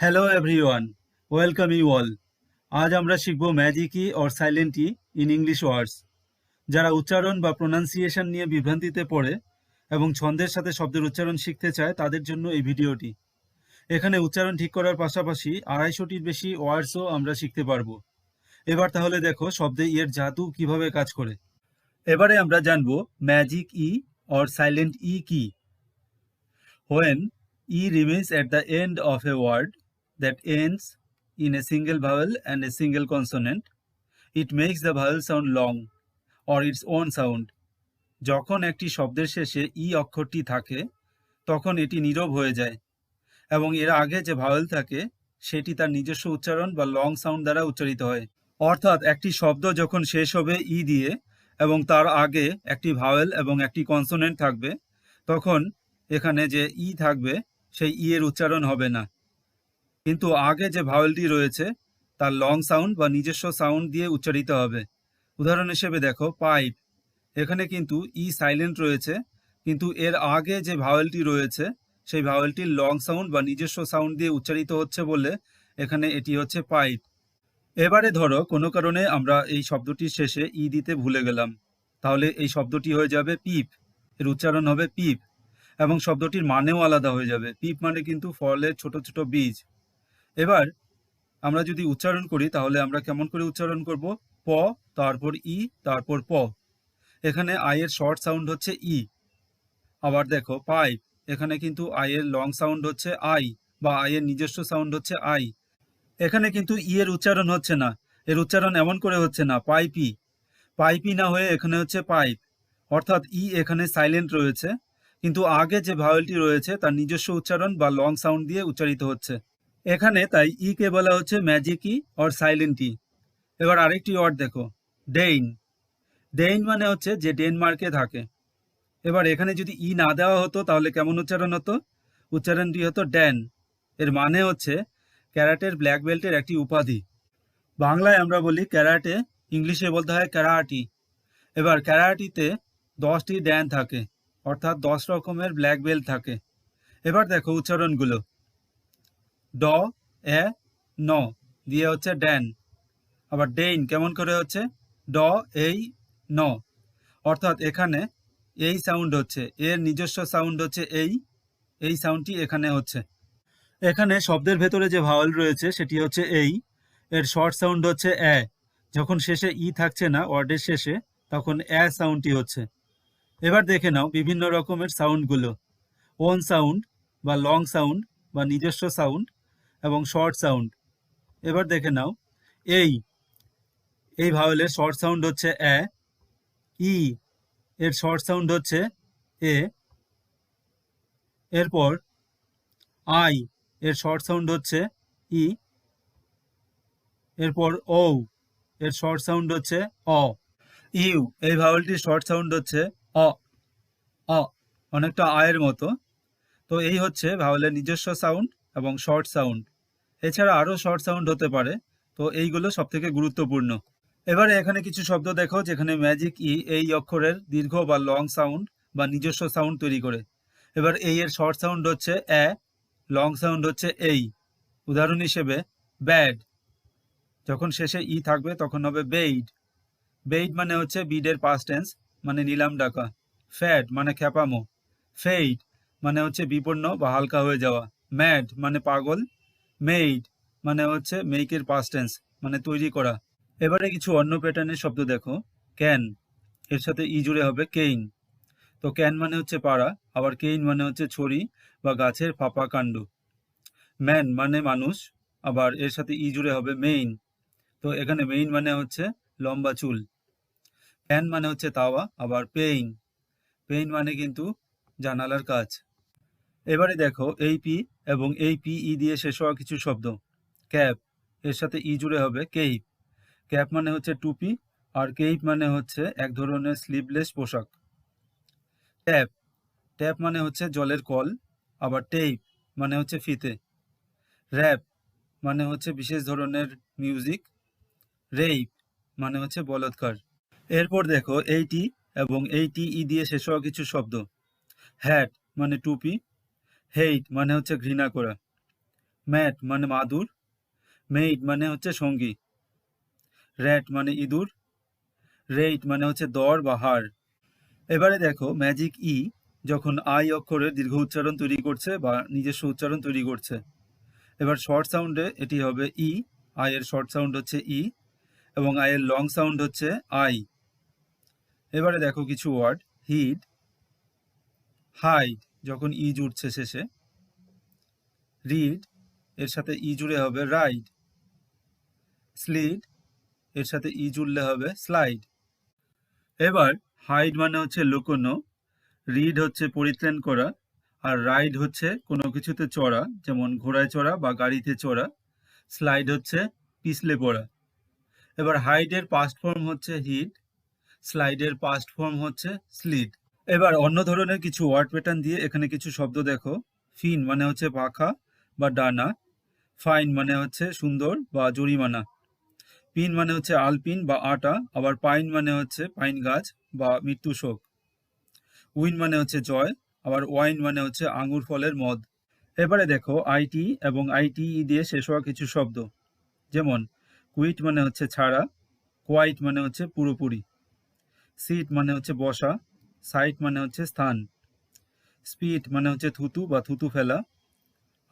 Hello everyone welcome you all আজ আমরা শিখব magic E or silent E in English words যারা উচ্চারণ বা প্রোনাউন্সিয়েশন নিয়ে বিভ্রান্তিতে পড়ে এবং ছন্দের সাথে শব্দের উচ্চারণ শিখতে চায়, তাদের জন্য এই ভিডিওটি। এখানে উচ্চারণ ঠিক করার পাশাপাশি আড়াইশোটির বেশি ওয়ার্ডসও আমরা শিখতে পারব। এবার তাহলে দেখো শব্দে ইয়ের জাদু কীভাবে কাজ করে। এবারে আমরা জানব magic E or silent E কি। When E remains at the end of a word that ends in a single vowel and a single consonant, it makes the vowel sound long or its own sound. যখন একটি শব্দের শেষে ই অক্ষরটি থাকে তখন এটি নীরব হয়ে যায় এবং এর আগে যে ভাওয়েল থাকে সেটি তার নিজস্ব উচ্চারণ বা লং সাউন্ড দ্বারা উচ্চারিত হয়। অর্থাৎ একটি শব্দ যখন শেষ হবে ই দিয়ে এবং তার আগে একটি ভাওয়েল এবং একটি কনসোনেন্ট থাকবে তখন এখানে যে ই থাকবে সেই ই এর উচ্চারণ হবে না। কিন্তু আগে যে ভাওয়েলটি রয়েছে, তার লং সাউন্ড বা নিজস্ব সাউন্ড দিয়ে উচ্চারিত হবে। উদাহরণ হিসেবে দেখো পাইপ এখানে কিন্তু ই সাইলেন্ট রয়েছে, কিন্তু এর আগে যে ভাওয়েলটি রয়েছে, সেই ভাওয়েলটির লং সাউন্ড বা নিজস্ব সাউন্ড দিয়ে উচ্চারিত হচ্ছে বলে এখানে এটি হচ্ছে পাইপ এবারে ধরো, কোনো কারণে আমরা এই শব্দটির শেষে ই দিতে ভুলে গেলাম। তাহলে এই শব্দটি হয়ে যাবে পিপ এর উচ্চারণ হবে পিপ এবং শব্দটির মানেও আলাদা হয়ে যাবে। পিপ মানে কিন্তু ফলের ছোট ছোট বীজ। এবার আমরা যদি উচ্চারণ করি, তাহলে আমরা কেমন করে উচ্চারণ করব? প, তারপর ই, তারপর প। এখানে আয়ের শর্ট সাউন্ড হচ্ছে ই। আবার দেখো পাইপ এখানে কিন্তু আয়ের লং সাউন্ড হচ্ছে আই, বা আয়ের নিজস্ব সাউন্ড হচ্ছে আই। এখানে কিন্তু ই এর উচ্চারণ হচ্ছে না। এর উচ্চারণ এমন করে হচ্ছে না পাইপি পাইপি না হয়ে এখানে হচ্ছে পাইপ। অর্থাৎ ই এখানে সাইলেন্ট রয়েছে, কিন্তু আগে যে ভাওয়েলটি রয়েছে, তার নিজস্ব উচ্চারণ বা লং সাউন্ড দিয়ে উচ্চারিত হচ্ছে। এখানে তাই ই কে বলা হচ্ছে magic E or silent E এবার আরেকটি ওয়ার্ড দেখো ডেইন ডেইন মানে হচ্ছে যে ডেনমার্কে থাকে। এবার এখানে যদি ই না দেওয়া হতো তাহলে কেমন উচ্চারণ হতো? উচ্চারণটি হতো ড্যান এর মানে হচ্ছে ক্যারাটের ব্ল্যাক বেল্টের একটি উপাধি। বাংলায় আমরা বলি ক্যারাটে, ইংলিশে বলতে হয় ক্যারাটি। এবার ক্যারাটিতে দশটি ড্যান থাকে, অর্থাৎ দশ রকমের ব্ল্যাক বেল্ট থাকে। এবার দেখো উচ্চারণগুলো। ড, এ, ন, দিয়ে হচ্ছে ড্যান। আবার ডেইন কেমন করে হচ্ছে? ড, এই, ন। অর্থাৎ এখানে এই সাউন্ড হচ্ছে, এর নিজস্ব সাউন্ড হচ্ছে এই এই সাউন্ডটি এখানে হচ্ছে। এখানে শব্দের ভেতরে যে ভাওয়াল রয়েছে সেটি হচ্ছে এই, এর শর্ট সাউন্ড হচ্ছে এ। যখন শেষে ই থাকছে না, ওয়ার্ডের শেষে, তখন এ সাউন্ডটি হচ্ছে। এবার দেখে নাও বিভিন্ন রকমের সাউন্ডগুলো। ওন সাউন্ড বা লং সাউন্ড বা নিজস্ব সাউন্ড এবং শর্ট সাউন্ড এবার দেখে নাও। এই এই ভাওয়েলের শর্ট সাউন্ড হচ্ছে এ, ই। এর শর্ট সাউন্ড হচ্ছে এ। এরপর, আই। এর শর্ট সাউন্ড হচ্ছে ই। এরপর ও এর শর্ট সাউন্ড হচ্ছে অ। ইউ। এই ভাওয়েলটির শর্ট সাউন্ড হচ্ছে অ। অ। অনেকটা আয়ের মতো। তো এই হচ্ছে ভাওয়েলের নিজস্ব সাউন্ড এবং শর্ট সাউন্ড এছাড়া আরও শর্ট সাউন্ড হতে পারে। তো এইগুলো সব থেকে গুরুত্বপূর্ণ। এবারে এখানে কিছু শব্দ দেখো, যেখানে ম্যাজিক ই এই অক্ষরের দীর্ঘ বা লং সাউন্ড বা নিজস্ব সাউন্ড তৈরি করে। এবার এই এর শর্ট সাউন্ড হচ্ছে এ লং সাউন্ড হচ্ছে এই। উদাহরণ হিসেবে ব্যাড যখন শেষে ই থাকবে, তখন হবে বেইড বেইড মানে হচ্ছে বিডের পাস্ট টেন্স মানে নিলাম ডাকা। ফ্যাড মানে খ্যাপামো। ফেইড মানে হচ্ছে বিপন্ন বা হালকা হয়ে যাওয়া। ম্যাড মানে পাগল। মেইড মানে হচ্ছে মেইকের পাস্ট টেন্স মানে তৈরি করা। এবারে কিছু অন্য প্যাটার্নের শব্দ দেখো। ক্যান এর সাথে ই জুড়ে হবে কেইন তো ক্যান মানে হচ্ছে পাড়া, আবার কেইন মানে হচ্ছে ছড়ি বা গাছের ফাঁপা কাণ্ড। ম্যান মানে মানুষ, আবার এর সাথে ই জুড়ে হবে মেইন তো এখানে মেইন মানে হচ্ছে লম্বা চুল। প্যান মানে হচ্ছে তাওয়া, আবার পেইন পেইন মানে কিন্তু জানালার কাজ। এবারে দেখো, এই পি এবং এই পি, ই দিয়ে শেষ হওয়া কিছু শব্দ। ক্যাপ, এর সাথে ই জুড়ে হবে কেইপ। ক্যাপ মানে হচ্ছে টুপি, আর কেইপ মানে হচ্ছে এক ধরনের স্লিভলেস পোশাক। ট্যাপ ট্যাপ মানে হচ্ছে জলের কল, আবার টেইপ মানে হচ্ছে ফিতে। র্যাপ মানে হচ্ছে বিশেষ ধরনের মিউজিক। রেইপ মানে হচ্ছে বলৎকার। এরপর দেখো এইটি এবং এইটি ই দিয়ে শেষ হওয়া কিছু শব্দ। হ্যাট মানে টুপি হেইট মানে হচ্ছে ঘৃণা করা। ম্যাট মানে মাদুর। মেইট মানে হচ্ছে সঙ্গী। র্যাট মানে ইঁদুর। রেইট মানে হচ্ছে দর বা হার। এবারে দেখো, ম্যাজিক ই যখন আই অক্ষরের দীর্ঘ উচ্চারণ তৈরি করছে বা নিজস্ব উচ্চারণ তৈরি করছে। এবার শর্ট সাউন্ডে এটি হবে ই। আই এর শর্ট সাউন্ড হচ্ছে ই এবং আই এর লং সাউন্ড হচ্ছে আই। এবারে দেখো কিছু ওয়ার্ড। হিড হাইড যখন ই জুড়ছে শেষে রিড এর সাথে ই জুড়ে হবে রাইড স্লিড এর সাথে ই জুড়লে হবে স্লাইড এবার হাইড মানে হচ্ছে লুকোনো রিড হচ্ছে পরিত্রাণ করা, আর রাইড হচ্ছে কোনো কিছুতে চড়া, যেমন ঘোড়ায় চড়া বা গাড়িতে চড়া স্লাইড হচ্ছে পিছলে পড়া। এবার হাইডের পাস্ট ফর্ম হচ্ছে হিট স্লাইডের পাস্ট ফর্ম হচ্ছে স্লিড এবার অন্য ধরনের কিছু ওয়ার্ড প্যাটার্ন দিয়ে এখানে কিছু শব্দ দেখো। ফিন মানে হচ্ছে পাখা বা ডানা। ফাইন মানে হচ্ছে সুন্দর বা জরিমানা। পিন মানে হচ্ছে আলপিন বা আটা। আবার পাইন মানে হচ্ছে পাইন গাছ বা মৃত্যু শোক। উইন মানে হচ্ছে জয়। আবার ওয়াইন মানে হচ্ছে আঙুর ফলের মদ। এবারে দেখো, আইটি এবং আইটিই দিয়ে শেষ হওয়া কিছু শব্দ। যেমন, কুইট মানে হচ্ছে ছাড়া। কোয়াইট মানে হচ্ছে পুরোপুরি। সিট মানে হচ্ছে বসা। সাইট মানে হচ্ছে স্থান, স্পিড মানে হচ্ছে থুতু বা থুতু ফেলা,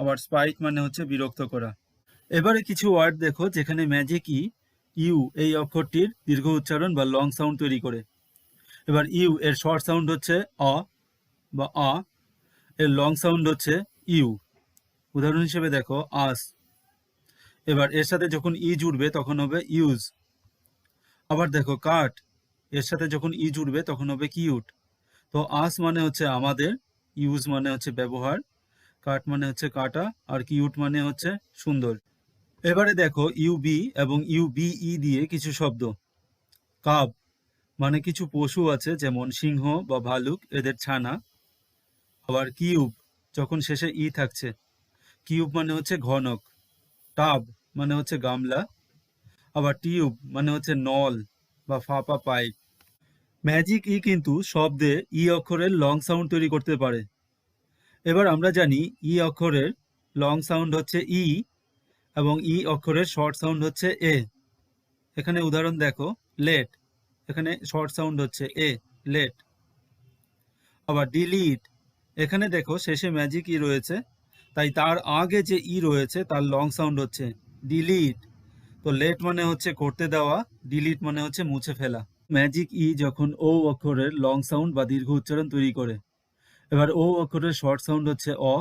আবার স্পাইট মানে হচ্ছে বিরক্ত করা। এবারে কিছু ওয়ার্ড দেখো যেখানে ম্যাজিক ই ইউ এই অক্ষরটির দীর্ঘ উচ্চারণ বা লং সাউন্ড তৈরি করে। এবার ইউ এর শর্ট সাউন্ড হচ্ছে অ বা আ, এর লং সাউন্ড হচ্ছে ইউ। উদাহরণ হিসেবে দেখো, আস। এবার এর সাথে যখন ই জুড়বে তখন হবে ইউজ। আবার দেখো, কাট। এর সাথে যখন ই জুড়বে তখন হবে কিউট। তো আস মানে হচ্ছে আমাদের ইউজ মানে হচ্ছে ব্যবহার, কাট মানে হচ্ছে কাটা, আর কিউট মানে হচ্ছে সুন্দর। এবারে দেখো ইউবি এবং ইউবিই দিয়ে কিছু শব্দ। কাব মানে কিছু পশু আছে, যেমন সিংহ বা ভালুক, এদের ছানা। আবার কিউব যখন শেষে ই থাকছে কিউব মানে হচ্ছে ঘনক। টাব মানে হচ্ছে গামলা। আবার টিউব মানে হচ্ছে নল বা ফাঁপা পাইপ। ম্যাজিক ই কিন্তু শব্দে ই অক্ষরের লং সাউন্ড তৈরি করতে পারে। এবার আমরা জানি ই অক্ষরের লং সাউন্ড হচ্ছে ই এবং ই অক্ষরের শর্ট সাউন্ড হচ্ছে এ এখানে উদাহরণ দেখো লেট এখানে শর্ট সাউন্ড হচ্ছে এ লেট আবার ডিলিট এখানে দেখো শেষে ম্যাজিক ই রয়েছে, তাই তার আগে যে ই রয়েছে, তার লং সাউন্ড হচ্ছে ডিলিট তো লেট মানে হচ্ছে করতে দেওয়া ডিলিট মানে হচ্ছে মুছে ফেলা। ম্যাজিক ই যখন ও অক্ষরের লং সাউন্ড বা দীর্ঘ উচ্চারণ তৈরি করে। এবার ও অক্ষরের শর্ট সাউন্ড হচ্ছে অ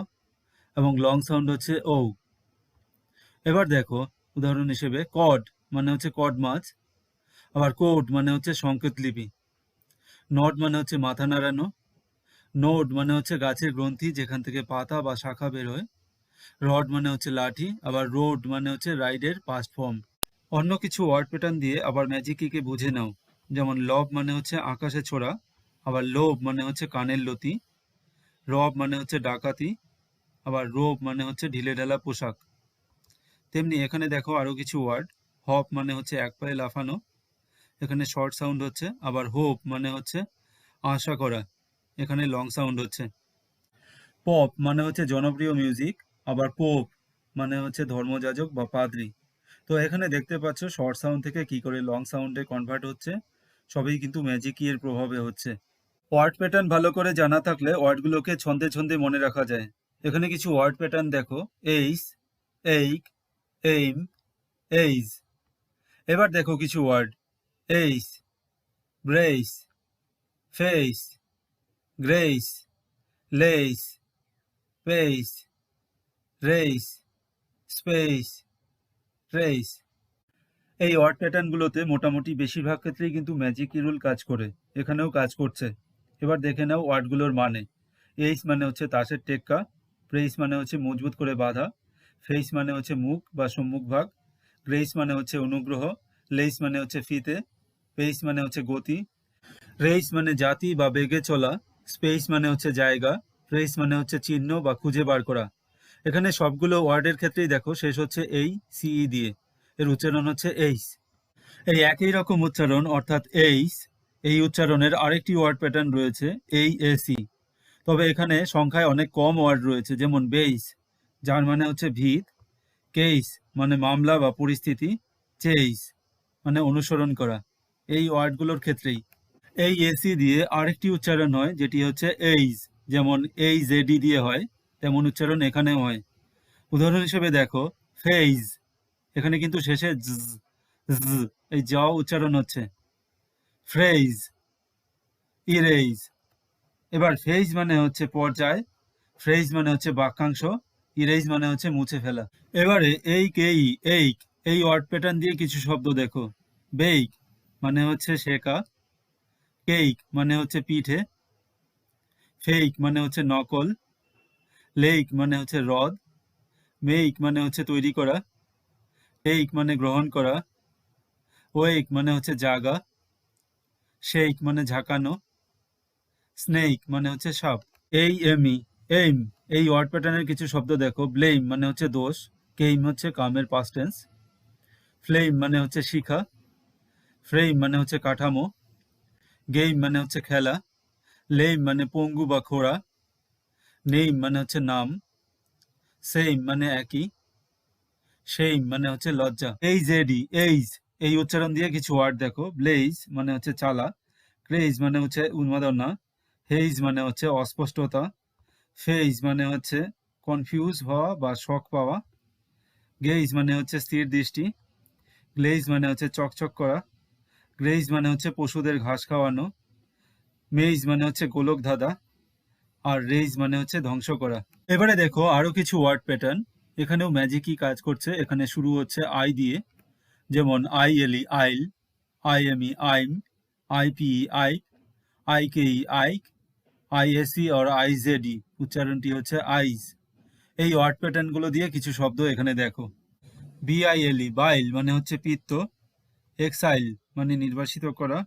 এবং লং সাউন্ড হচ্ছে ও এবার দেখো, উদাহরণ হিসেবে কড মানে হচ্ছে কড মাছ, আবার কোড মানে হচ্ছে সংকেত লিপি। নড মানে হচ্ছে মাথা নাড়ানো নোড মানে হচ্ছে গাছের গ্রন্থি যেখান থেকে পাতা বা শাখা বের হয় রড মানে হচ্ছে লাঠি, আবার রোড মানে হচ্ছে রাইডের পাস্ট ফর্ম অন্য কিছু ওয়ার্ড প্যাটার্ন দিয়ে আবার ম্যাজিক কে বুঝে নাও। যেমন লব মানে হচ্ছে আকাশে ছোড়া, আবার লোভ মানে হচ্ছে কানের লতি, রব মানে হচ্ছে ডাকাতি, আবার রোব মানে হচ্ছে ঢিলে ঢালা পোশাক। তেমনি এখানে দেখো আরও কিছু ওয়ার্ড, হপ মানে হচ্ছে এক পায়ে লাফানো, এখানে শর্ট সাউন্ড হচ্ছে, আবার হোপ মানে হচ্ছে আশা করা, এখানে লং সাউন্ড হচ্ছে। পপ মানে হচ্ছে জনপ্রিয় মিউজিক, আবার পোপ মানে হচ্ছে ধর্মযাজক বা পাদ্রি। তো এখানে দেখতে পাচ্ছ শর্ট সাউন্ড থেকে কি করে লং সাউন্ডে কনভার্ট হচ্ছে সবই কিন্তু ম্যাজিক এর প্রভাবে হচ্ছে। ওয়ার্ড প্যাটার্ন ভালো করে জানা থাকলে ওয়ার্ডগুলোকে ছন্দে ছন্দে মনে রাখা যায়। এখানে কিছু ওয়ার্ড প্যাটার্ন দেখো। এইস এইক এইম এইজ এবার দেখো কিছু word ace brace face grace lace pace race space race এই ওয়ার্ড প্যাটার্নগুলোতে মোটামুটি বেশিরভাগ ক্ষেত্রেই কিন্তু ম্যাজিক রুল কাজ করে। এখানেও কাজ করছে। এবার দেখে নাও ওয়ার্ডগুলোর মানে। এইস মানে হচ্ছে তাসের টেক্কা প্রেস মানে হচ্ছে মজবুত করে বাঁধা ফেইস মানে হচ্ছে মুখ বা সম্মুখ ভাগ গ্রেস মানে হচ্ছে অনুগ্রহ লেইস মানে হচ্ছে ফিতে পেইস মানে হচ্ছে গতি রেস মানে জাতি বা বেগে চলা স্পেস মানে হচ্ছে জায়গা ফ্রেস মানে হচ্ছে চিহ্ন বা খুঁজে বার করা। এখানে সবগুলো ওয়ার্ডের ক্ষেত্রেই দেখো শেষ হচ্ছে এই সিই দিয়ে। এর উচ্চারণ হচ্ছে এইস এই একই রকম উচ্চারণ, অর্থাৎ এইস এই উচ্চারণের আরেকটি ওয়ার্ড প্যাটার্ন রয়েছে এই এসি তবে এখানে সংখ্যায় অনেক কম ওয়ার্ড রয়েছে, যেমন বেইস যার মানে হচ্ছে ভিত কেইস মানে মামলা বা পরিস্থিতি চেইস মানে অনুসরণ করা, এই ওয়ার্ডগুলোর ক্ষেত্রেই। এই এসি দিয়ে আরেকটি উচ্চারণ হয়, যেটি হচ্ছে এইজ, যেমন এই জেডি দিয়ে হয়, তেমন উচ্চারণ এখানেও হয়। উদাহরণ হিসেবে দেখো, ফেইজ এখানে কিন্তু শেষে এই জ উচ্চারণ হচ্ছে। ফ্রেজ ইরেজ এবার ফেজ মানে হচ্ছে পর্যায়। ফ্রেজ মানে হচ্ছে বাক্যাংশ। ইরেজ মানে হচ্ছে মুছে ফেলা। এবারে এই কেই এই এই ওয়ার্ড প্যাটার্ন দিয়ে কিছু শব্দ দেখো। বেইক মানে হচ্ছে শেখা। কেক মানে হচ্ছে পিঠে। ফেক মানে হচ্ছে নকল। লেক মানে হচ্ছে হ্রদ। মেইক মানে হচ্ছে তৈরি করা। টেক মানে গ্রহণ করা। ওয়েক মানে হচ্ছে জাগা। শেক মানে ঝাঁকানো। স্নেক মানে হচ্ছে সাপ। এই এমি এইম এই ওয়ার্ড প্যাটার্নের কিছু শব্দ দেখো। ব্লেম মানে হচ্ছে দোষ। কেইম হচ্ছে কামের পাস্ট টেন্স ফ্লেম মানে হচ্ছে শিখা। ফ্রেম মানে হচ্ছে কাঠামো। গেম মানে হচ্ছে খেলা। লেম মানে পঙ্গু বা খোড়া। নেইম মানে হচ্ছে নাম। সেম মানে একই। সেইম মানে হচ্ছে লজ্জা এই জেডি এইজ এই উচ্চারণ দিয়ে কিছু ওয়ার্ড দেখো ব্লেজ মানে হচ্ছে চালা ক্রেজ মানে হচ্ছে উন্মাদনা হেইজ মানে হচ্ছে অস্পষ্টতা ফেইজ মানে হচ্ছে কনফিউজ হওয়া বা শক পাওয়া গেইজ মানে হচ্ছে স্থির দৃষ্টি গ্লেজ মানে হচ্ছে চকচক করা গ্রেইজ মানে হচ্ছে পশুদের ঘাস খাওয়ানো মেইজ মানে হচ্ছে গোলক ধাঁধা আর রেইজ মানে হচ্ছে ধ্বংস করা এবারে দেখো আরও কিছু ওয়ার্ড প্যাটার্ন এখানেও ম্যাজিকই কাজ করছে। এখানে শুরু হচ্ছে আই দিয়ে। যেমন I L E ile I M E ime I P I I K E ike I S E or I Z E উচ্চারণটি হচ্ছে আইজ এই ওয়ার্ড প্যাটার্নগুলো দিয়ে কিছু শব্দ এখানে দেখো। বি আই বিআইএলই বাইল মানে হচ্ছে পিত্ত। এক্সাইল মানে নির্বাসিত করা।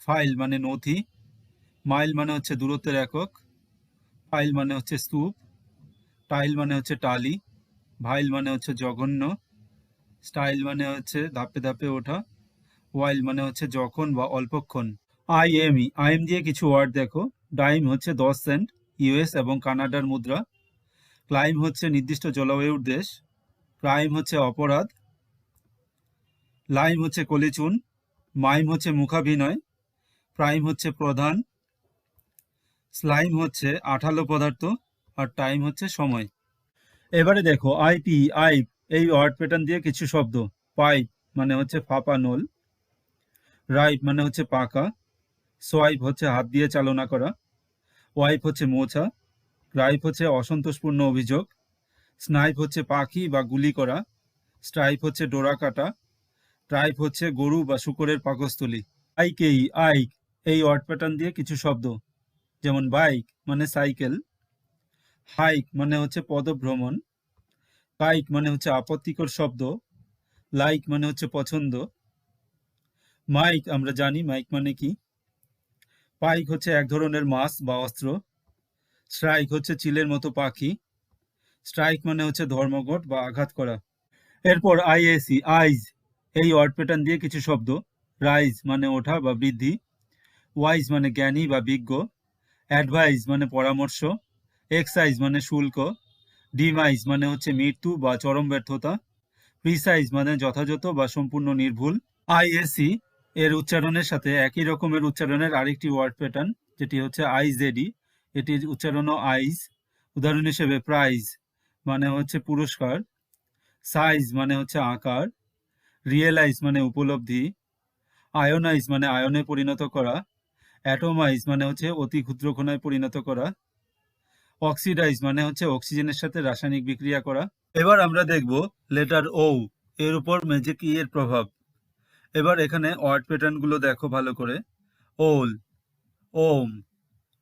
ফাইল মানে নথি। মাইল মানে হচ্ছে দূরত্বের একক। ফাইল মানে হচ্ছে স্তূপ। টাইল মানে হচ্ছে টালি। ভাইল মানে হচ্ছে জঘন্য, স্টাইল মানে হচ্ছে ধাপে ধাপে ওঠা, ওয়াইল মানে হচ্ছে যখন বা অল্পক্ষণ। I M E I M দিয়ে কিছু ওয়ার্ড দেখো। ডাইম হচ্ছে দশ সেন্ট, ইউএস এবং কানাডার মুদ্রা। ক্লাইম হচ্ছে নির্দিষ্ট জলবায়ুর দেশ। ক্রাইম হচ্ছে অপরাধ। লাইম হচ্ছে কলিচুন। মাইম হচ্ছে মুখাভিনয়। প্রাইম হচ্ছে প্রধান। স্লাইম হচ্ছে আঠালো পদার্থ। আর টাইম হচ্ছে সময়। এবারে দেখো আইপি আইপ এই ওয়ার্ড প্যাটার্ন দিয়ে কিছু শব্দ। পাইপ মানে হচ্ছে ফাঁপা নল রাইপ মানে হচ্ছে পাকা সোয়াইপ হচ্ছে হাত দিয়ে চালনা করা ওয়াইপ হচ্ছে মোছা রাইপ হচ্ছে অসন্তোষপূর্ণ অভিযোগ স্নাইপ হচ্ছে পাখি বা গুলি করা স্ট্রাইপ হচ্ছে ডোরা কাটা ট্রাইপ হচ্ছে গরু বা শুকরের পাকস্থলী। আইকেই আইক এই ওয়ার্ড প্যাটার্ন দিয়ে কিছু শব্দ, যেমন বাইক মানে সাইকেল হাইক মানে হচ্ছে পদভ্রমণ। কাইক মানে হচ্ছে আপত্তিকর শব্দ। লাইক মানে হচ্ছে পছন্দ। মাইক আমরা জানি মাইক মানে কি? পাইক হচ্ছে এক ধরনের মাছ বা অস্ত্র। স্ট্রাইক হচ্ছে চিলের মতো পাখি। স্ট্রাইক মানে হচ্ছে ধর্মঘট বা আঘাত করা। এরপর আইএসি আইজ এই ওয়ার্ড প্যাটার্ন দিয়ে কিছু শব্দ। রাইজ মানে ওঠা বা বৃদ্ধি। ওয়াইজ মানে জ্ঞানী বা বিজ্ঞ। অ্যাডভাইস মানে পরামর্শ। এক্সাইজ মানে শুল্ক ডিমাইজ মানে হচ্ছে মৃত্যু বা চরম ব্যর্থতা প্রিসাইজ মানে যথাযথ বা সম্পূর্ণ নির্ভুল। আইএসি এর উচ্চারণের সাথে একই রকমের উচ্চারণের আরেকটি ওয়ার্ড প্যাটার্ন যেটি হচ্ছে আইজেডি এটির উচ্চারণও আইজ উদাহরণ হিসেবে প্রাইজ মানে হচ্ছে পুরস্কার সাইজ মানে হচ্ছে আকার রিয়েলাইজ মানে উপলব্ধি আয়োনাইজ মানে আয়নে পরিণত করা অ্যাটোমাইজ মানে হচ্ছে অতি ক্ষুদ্র কণায় পরিণত করা। অক্সিডাইজ মানে হচ্ছে অক্সিজেনের সাথে রাসায়নিক বিক্রিয়া করা। এবার আমরা দেখব লেটার ও এর উপর ম্যাজিক ই এর প্রভাব। এবার এখানে ওয়ার্ড প্যাটার্নগুলো দেখো ভালো করে। ওল, ওম,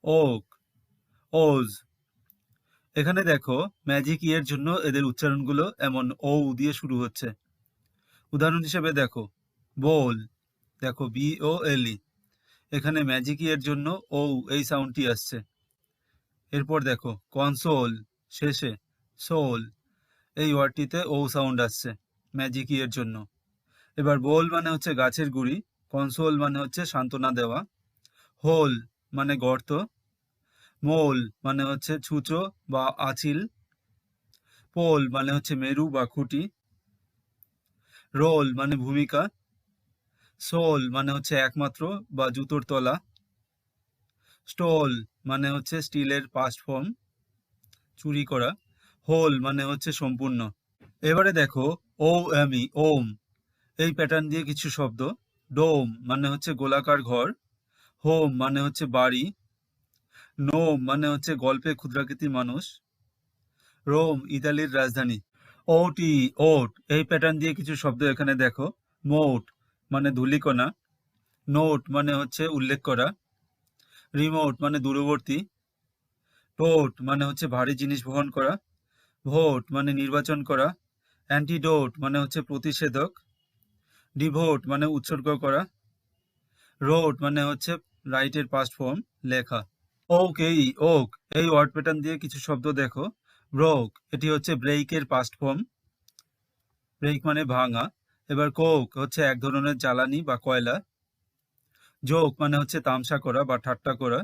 ওক, ওজ। এখানে দেখো ম্যাজিক ইয়ের জন্য এদের উচ্চারণগুলো এমন ও দিয়ে শুরু হচ্ছে। উদাহরণ হিসেবে দেখো, বোল, দেখো বি ও এল ই এখানে ম্যাজিক ইয়ের জন্য ও এই সাউন্ডটি আসছে। এরপর দেখো কনসোল শেষে সোল এই ওয়ার্ডটিতে ও সাউন্ড আসছে ম্যাজিক ই এর জন্য। এবার বোল মানে হচ্ছে গাছের গুড়ি কনসোল মানে হচ্ছে সান্ত্বনা দেওয়া হোল মানে গর্ত মোল মানে হচ্ছে ছুঁচো বা আচিল পোল মানে হচ্ছে মেরু বা খুঁটি রোল মানে ভূমিকা সোল মানে হচ্ছে একমাত্র বা জুতোর তলা স্টোল মানে হচ্ছে স্টিলের পাস্ট ফর্ম চুরি করা হোল মানে হচ্ছে সম্পূর্ণ। এবারে দেখো ও এমি ওম, এই প্যাটার্ন দিয়ে কিছু শব্দ। ডোম মানে হচ্ছে গোলাকার ঘর হোম মানে হচ্ছে বাড়ি নোম মানে হচ্ছে গল্পে ক্ষুদ্রাকৃতি মানুষ রোম ইতালির রাজধানী। ওটি ওট এই প্যাটার্ন দিয়ে কিছু শব্দ এখানে দেখো। মোট মানে ধূলিকণা নোট মানে হচ্ছে উল্লেখ করা। রিমোট মানে দূরবর্তী। টোট মানে হচ্ছে ভারী জিনিস বহন করা। ভোট মানে নির্বাচন করা। অ্যান্টিডোট মানে হচ্ছে প্রতিষেধক। ডিভোট মানে উৎসর্গ করা। রোড মানে হচ্ছে রাইটের পাস্ট ফর্ম লেখা। ওক এই ওক এই ওয়ার্ড প্যাটার্ন দিয়ে কিছু শব্দ দেখো। ব্রোক এটি হচ্ছে ব্রেকের পাস্ট ফর্ম ব্রেক মানে ভাঙা। এবার কোক হচ্ছে এক ধরনের জ্বালানি বা কয়লা। জোক মানে হচ্ছে তামসা করা বা ঠাট্টা করা।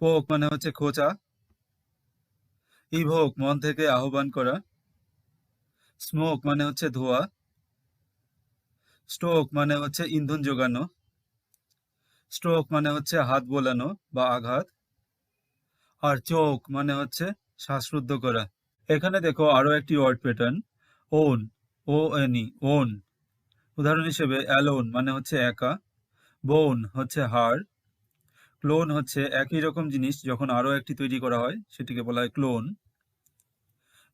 পোক মানে হচ্ছে খোঁচা। ইভোক, মন থেকে আহ্বান করা। স্মোক মানে হচ্ছে ধোয়া। স্ট্রোক মানে হচ্ছে ইন্ধন যোগানো স্ট্রোক মানে হচ্ছে হাত বোলানো বা আঘাত। আর চোখ মানে হচ্ছে শ্বাসরুদ্ধ করা। এখানে দেখো আরও একটি word pattern, own O N E own. উদাহরণ হিসেবে অ্যালোন মানে হচ্ছে একা। বোন হচ্ছে হাড় ক্লোন হচ্ছে একই রকম জিনিস যখন আরও একটি তৈরি করা হয়, সেটিকে বলা হয় ক্লোন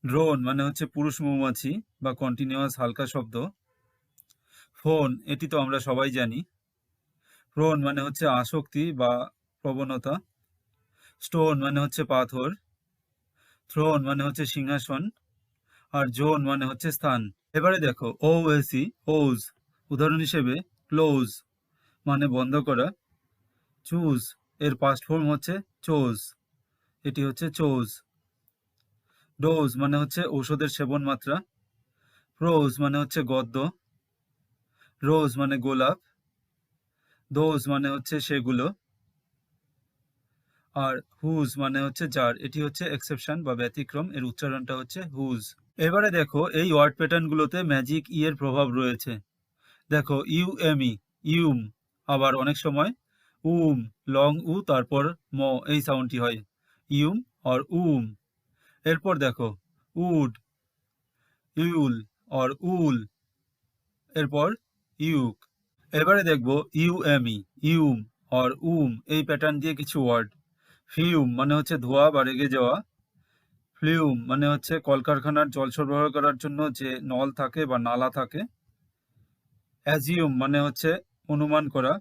ড্রোন মানে হচ্ছে পুরুষ মৌমাছি বা কন্টিনিউয়াস হালকা শব্দ। ফোন এটি তো আমরা সবাই জানি। প্রোন মানে হচ্ছে আসক্তি বা প্রবণতা। স্টোন মানে হচ্ছে পাথর। থ্রোন মানে হচ্ছে সিংহাসন। আর জোন মানে হচ্ছে স্থান। এবারে দেখো ও এসি ওজ উদাহরণ হিসেবে ক্লোজ মানে বন্ধ করা। চুজ, এর পাস্ট ফর্ম হচ্ছে চোজ এটি হচ্ছে চোজ ডোজ মানে হচ্ছে ঔষধের সেবন মাত্রা। প্রোজ মানে হচ্ছে গদ্য। রোজ মানে গোলাপ। দোজ মানে হচ্ছে সেগুলো। আর হুজ মানে হচ্ছে যার এটি হচ্ছে এক্সেপশন বা ব্যতিক্রম, এর উচ্চারণটা হচ্ছে হুজ এবারে দেখো, এই ওয়ার্ড প্যাটার্নগুলোতে ম্যাজিক ই এর প্রভাব রয়েছে। দেখো ইউ এম ইউম আবার অনেক সময় উম, লং, উ, তারপর ম, এই সাউন্ডটি হয়। Yum or um. এরপর দেখো, উড, ইউল অর উল। এরপর ইউক। এবারে দেখব ইউ এম ই ইউম আর উম, এই প্যাটার্ন দিয়ে কিছু ওয়ার্ড ফিউম মানে হচ্ছে ধোয়া বা রেগে যাওয়া। ফ্লিউম মানে হচ্ছে কলকারখানার জল সরবরাহ করার জন্য যে নল থাকে বা নালা থাকে। অ্যাজিউম মানে হচ্ছে অনুমান করা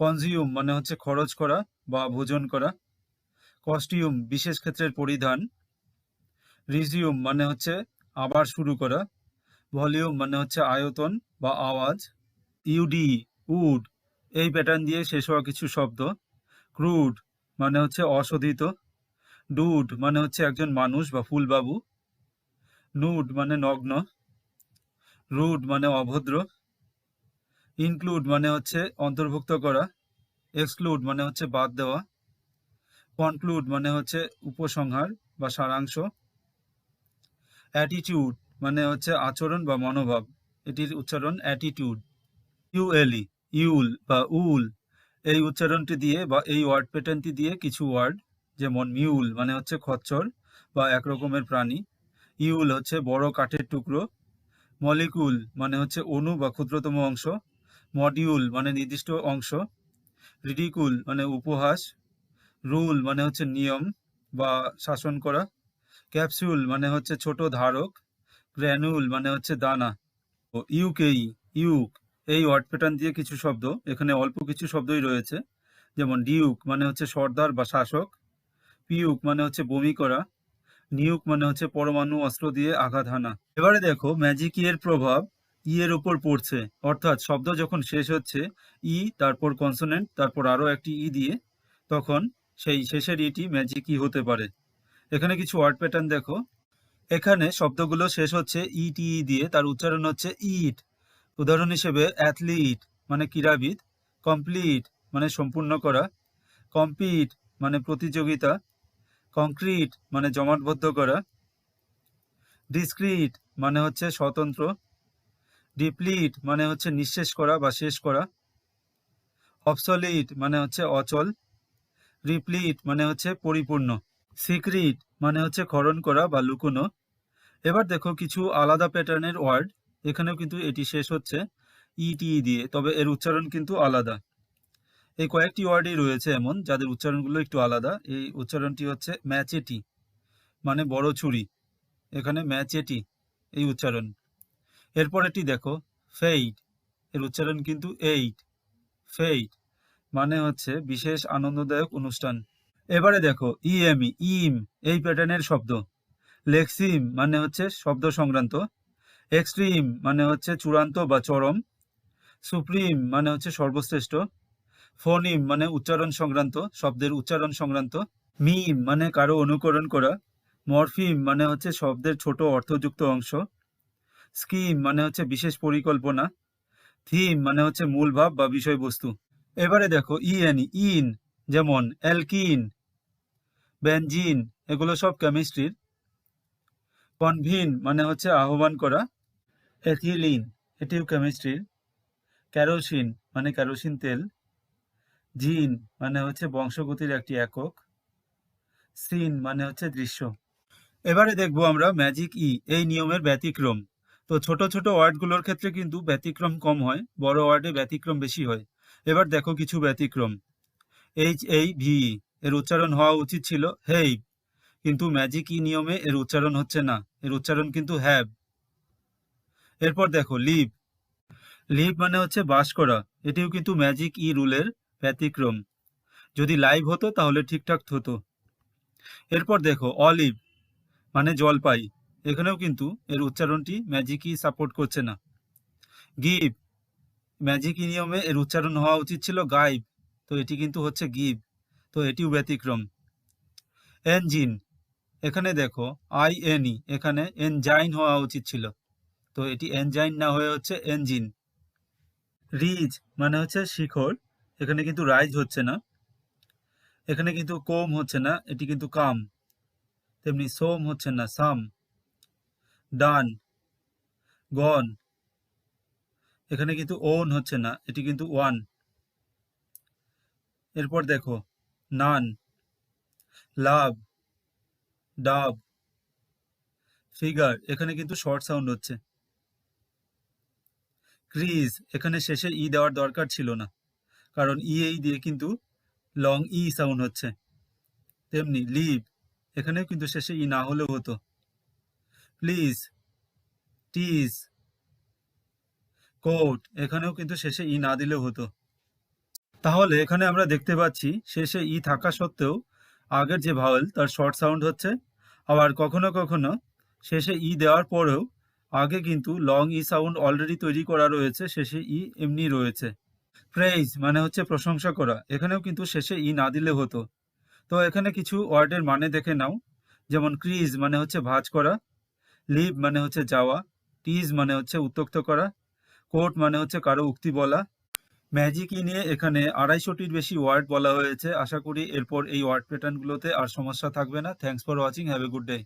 কনজিউম মানে হচ্ছে খরচ করা বা ভোজন করা কস্টিউম বিশেষ ক্ষেত্রের পরিধান রিজিউম মানে হচ্ছে আবার শুরু করা ভলিউম মানে হচ্ছে আয়তন বা আওয়াজ ইউডি উড এই প্যাটার্ন দিয়ে শেষ হওয়া কিছু শব্দ ক্রুড মানে হচ্ছে অশোধিত ডুড মানে হচ্ছে একজন মানুষ বা ফুলবাবু নুড মানে নগ্ন রুড মানে অভদ্র ইনক্লুড মানে হচ্ছে অন্তর্ভুক্ত করা এক্সক্লুড মানে হচ্ছে বাদ দেওয়া কনক্লুড মানে হচ্ছে উপসংহার বা সারাংশ অ্যাটিটিউড মানে হচ্ছে আচরণ বা মনোভাব, এটির উচ্চারণ অ্যাটিটিউড ইউএলই ইউল বা উল এই উচ্চারণটি দিয়ে বা এই ওয়ার্ড প্যাটার্নটি দিয়ে কিছু ওয়ার্ড যেমন মিউল মানে হচ্ছে খচ্চর বা এক রকমের প্রাণী ইউল হচ্ছে বড় কাঠের টুকরো মলিকুল মানে হচ্ছে অণু বা ক্ষুদ্রতম অংশ মডিউল মানে নির্দিষ্ট অংশ রিডিকুল মানে উপহাস রুল মানে হচ্ছে নিয়ম বা শাসন করা ক্যাপসুল মানে হচ্ছে ছোট ধারক গ্র্যানুল মানে হচ্ছে দানা, ও ইউকেই ইউক এই ওয়ার্ড প্যাটার্ন দিয়ে কিছু শব্দ, এখানে অল্প কিছু শব্দই রয়েছে, যেমন ডিউক মানে হচ্ছে সর্দার বা শাসক পিউক মানে হচ্ছে বমি করা নিউক মানে হচ্ছে পরমাণু অস্ত্র দিয়ে আঘাত হানা। এবারে দেখো ম্যাজিক ই এর প্রভাব ই এর উপর পড়ছে। অর্থাৎ শব্দ যখন শেষ হচ্ছে, ই, তারপর কনসোনেন্ট তারপর আরও একটি ই দিয়ে, তখন সেই শেষের ইটি ম্যাজিক ই হতে পারে। এখানে কিছু ওয়ার্ড প্যাটার্ন দেখো। এখানে শব্দগুলো শেষ হচ্ছে ইটি দিয়ে, তার উচ্চারণ হচ্ছে ইট উদাহরণ হিসেবে অ্যাথলিট মানে ক্রীড়াবিদ। কমপ্লিট মানে সম্পূর্ণ করা। কম্পিট মানে প্রতিযোগিতা। কংক্রিট মানে জমাটবদ্ধ করা। ডিসক্রিট মানে হচ্ছে স্বতন্ত্র। ডিপ্লিট মানে হচ্ছে নিঃশেষ করা বা শেষ করা। অবসলিট মানে হচ্ছে অচল। রিপ্লিট মানে হচ্ছে পরিপূর্ণ। সিক্রিট মানে হচ্ছে খরণ করা বা লুকোনো। এবার দেখো কিছু আলাদা প্যাটার্নের ওয়ার্ড। এখানেও কিন্তু এটি শেষ হচ্ছে ইটি দিয়ে, তবে এর উচ্চারণ কিন্তু আলাদা। এই কয়েকটি ওয়ার্ডই রয়েছে এমন, যাদের উচ্চারণগুলো একটু আলাদা। এই উচ্চারণটি হচ্ছে ম্যাচেটি মানে বড় ছুরি। এখানে ম্যাচেটি, এই উচ্চারণ। এরপর এটি দেখো ফেইড এর উচ্চারণ কিন্তু এইট ফেইড মানে হচ্ছে বিশেষ আনন্দদায়ক অনুষ্ঠান। এবারে দেখো ইএমই ইম এই প্যাটার্নের শব্দ। লেক্সিম মানে হচ্ছে শব্দ সংক্রান্ত। এক্সট্রিম মানে হচ্ছে চূড়ান্ত বা চরম। সুপ্রিম মানে হচ্ছে সর্বশ্রেষ্ঠ। ফোনিম মানে উচ্চারণ সংক্রান্ত, শব্দের উচ্চারণ সংক্রান্ত। মিম মানে কারও অনুকরণ করা। মরফিম মানে হচ্ছে শব্দের ছোট অর্থযুক্ত অংশ। স্কিম মানে হচ্ছে বিশেষ পরিকল্পনা থিম মানে হচ্ছে মূল ভাব বা বিষয়বস্তু। এবারে দেখো ইএন ইন যেমন অ্যালকিন বেনজিন এগুলো সব কেমিস্ট্রির কনভিন মানে হচ্ছে আহ্বান করা। এথিলিন এটিও কেমিস্ট্রির ক্যারোসিন মানে ক্যারোসিন তেল। জিন মানে হচ্ছে বংশগতির একটি একক। সিন মানে হচ্ছে দৃশ্য। এবারে দেখব আমরা ম্যাজিক ই এই নিয়মের ব্যতিক্রম। তো ছোট ছোট ওয়ার্ডগুলোর ক্ষেত্রে কিন্তু ব্যতিক্রম কম হয়, বড় ওয়ার্ডে ব্যতিক্রম বেশি হয়। এবার দেখো কিছু ব্যতিক্রম। এইচ এই ভি এর উচ্চারণ হওয়া উচিত ছিল হেই, কিন্তু ম্যাজিক ই নিয়মে এর উচ্চারণ হচ্ছে না, এর উচ্চারণ কিন্তু হ্যাভ এরপর দেখো লিভ। লিভ মানে হচ্ছে বাস করা, এটিও কিন্তু ম্যাজিক ই রুলের ব্যতিক্রম। যদি লাইভ হতো তাহলে ঠিকঠাক হতো। এরপর দেখো অলিভ মানে জলপাই। এখানেও কিন্তু এর উচ্চারণটি ম্যাজিকই সাপোর্ট করছে না। গিভ ম্যাজিক নিয়মে এর উচ্চারণ হওয়া উচিত ছিল গাইব, তো এটি কিন্তু হচ্ছে গিভ তো এটিও ব্যতিক্রম। এনজিন এখানে দেখো আই এন ই এখানে এনজাইন হওয়া উচিত ছিল, তো এটি এনজাইন না হয়ে হচ্ছে এনজিন রিজ মানে হচ্ছে শিখর, এখানে কিন্তু রাইজ হচ্ছে না, এখানে কিন্তু কোম হচ্ছে না, এটি কিন্তু কাম, তেমনি সোম হচ্ছে না সাম ডান গন এখানে কিন্তু ওন হচ্ছে না, এটি কিন্তু ওয়ান। এরপর দেখো, নান, লাভ, ডাব, ফিগার, এখানে কিন্তু শর্ট সাউন্ড হচ্ছে। ক্রিজ, এখানে শেষে ই দেওয়ার দরকার ছিল না, কারণ ই এই দিয়ে কিন্তু লং ই সাউন্ড হচ্ছে। তেমনি লিভ, এখানেও কিন্তু শেষে ই না হলেও হতো। Please, tease. কোট, এখানেও কিন্তু শেষে ই না দিলেও হতো। তাহলে এখানে আমরা দেখতে পাচ্ছি, শেষে ই থাকা সত্ত্বেও আগের যে ভাওয়েল, তার শর্ট সাউন্ড হচ্ছে। আবার কখনো কখনো শেষে ই দেওয়ার পরেও আগে কিন্তু লং ই সাউন্ড অলরেডি তৈরি করা রয়েছে, শেষে ই এমনি রয়েছে। প্রেইজ মানে হচ্ছে প্রশংসা করা, এখানেও কিন্তু শেষে ই না দিলে হতো। তো এখানে কিছু ওয়ার্ডের মানে দেখে নাও, যেমন ক্রিজ মানে হচ্ছে ভাজ করা লিভ মানে হচ্ছে যাওয়া টিজ মানে হচ্ছে উত্তক্ত করা কোর্ট মানে হচ্ছে কারও উক্তি বলা। ম্যাজিক ই নিয়ে এখানে আড়াইশোটির বেশি ওয়ার্ড বলা হয়েছে। আশা করি এরপর এই ওয়ার্ড প্যাটার্নগুলোতে আর সমস্যা থাকবে না। Thanks for watching have a good day